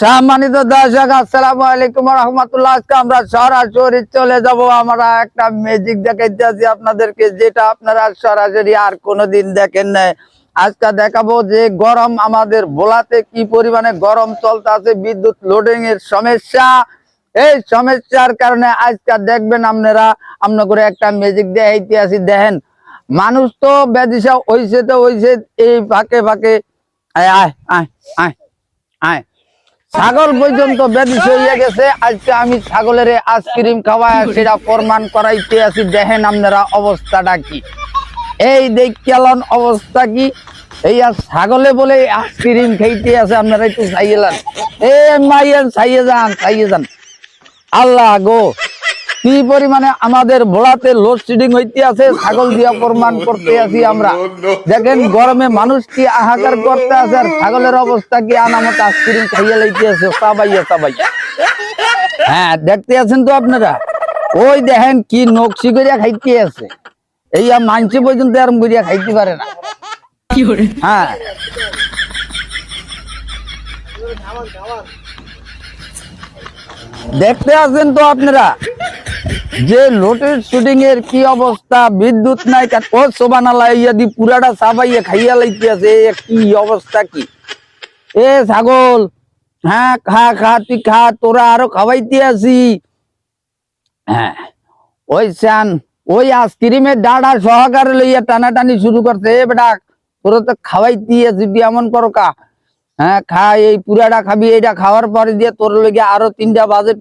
সম্মানিত দর্শক, আসসালামু আলাইকুম রহমতুল্লাহ। আজকে আমরা সরাসরি চলে যাব। আমরা একটা ম্যাজিক দেখাইতেছি আপনাদেরকে, যেটা আপনারা সরাসরি আর কোনোদিন দেখেন নাই। আজকে দেখাবো যে গরম আমাদের ভোলাতে কি পরিমাণে গরম চলতে আছে বিদ্যুৎ লোডিং এর সমস্যা। এই সমস্যার কারণে আজকে দেখবেন আপনারা আপনার করে একটা ম্যাজিক দেখাইতে দেখেন, মানুষ তো ব্যাধিসা হইছে তো হইছে, এই ফাঁকে ফাঁকে, আয় আয় আয় আয় আয়। ছাগল পর্যন্ত ব্যাধিস হইয়া গেছে। আজকে আমি ছাগলের আইসক্রিম খাওয়ায় সেটা প্রমাণ করাইতে আছি দেখেন আপনারা অবস্থাটা কি। এই দেখালন অবস্থা কি। এই আর ছাগলে বলে আইসক্রিম খাইতে আছে আপনারা একটু চাইয়েলান এ মাইয়ান, চাইয়ে যান চাইয়ে যান। আল্লাহ গো। কি পরিমাণে আমাদের ভোলাতে লোডশেডিং হইতে আছে ছাগল দিয়া প্রমাণ করতে আছি আমরা। দেখেন গরমে মানুষ কি হাহাকার করতে আছে আর ছাগলের অবস্থা কি আনামত আইসক্রিম খাইয়ে লাইতে আছে? সাবাইয়া সাবাইয়া। হ্যাঁ দেখতে আছেন তো আপনারা? ওই দেখেন কি নকশি করিয়া খাইতে আছে। এই আর মানসি পর্যন্ত আরম করিয়া খাইতে পারে না। হ্যাঁ। দেখতে আছেন তো আপনারা? যে লোটের শুটিং এর কি অবস্থা? বিদ্যুৎ নাই ও সোবানালা ইয়াদি পুরাটা সাবাইয়া খাইয়া লাইতে আছে কি অবস্থা কি? এ ছাগল হ্যাঁ খা খা তুই খা, তোরা আরও খাওয়াইতে আসি। হ্যাঁ ওই শান ওই আইসক্রিমের ডাড়া সহকারে লইয়া টানাটানি শুরু করছে। এ বেটা, তোরা তো খাওয়াইতে আসবি এমন করো কা? হ্যাঁ খা, এই পুরাটা খাবি, এইটা খাওয়ার পরে দিয়ে তোর লইগে আরও তিনটা বাজেট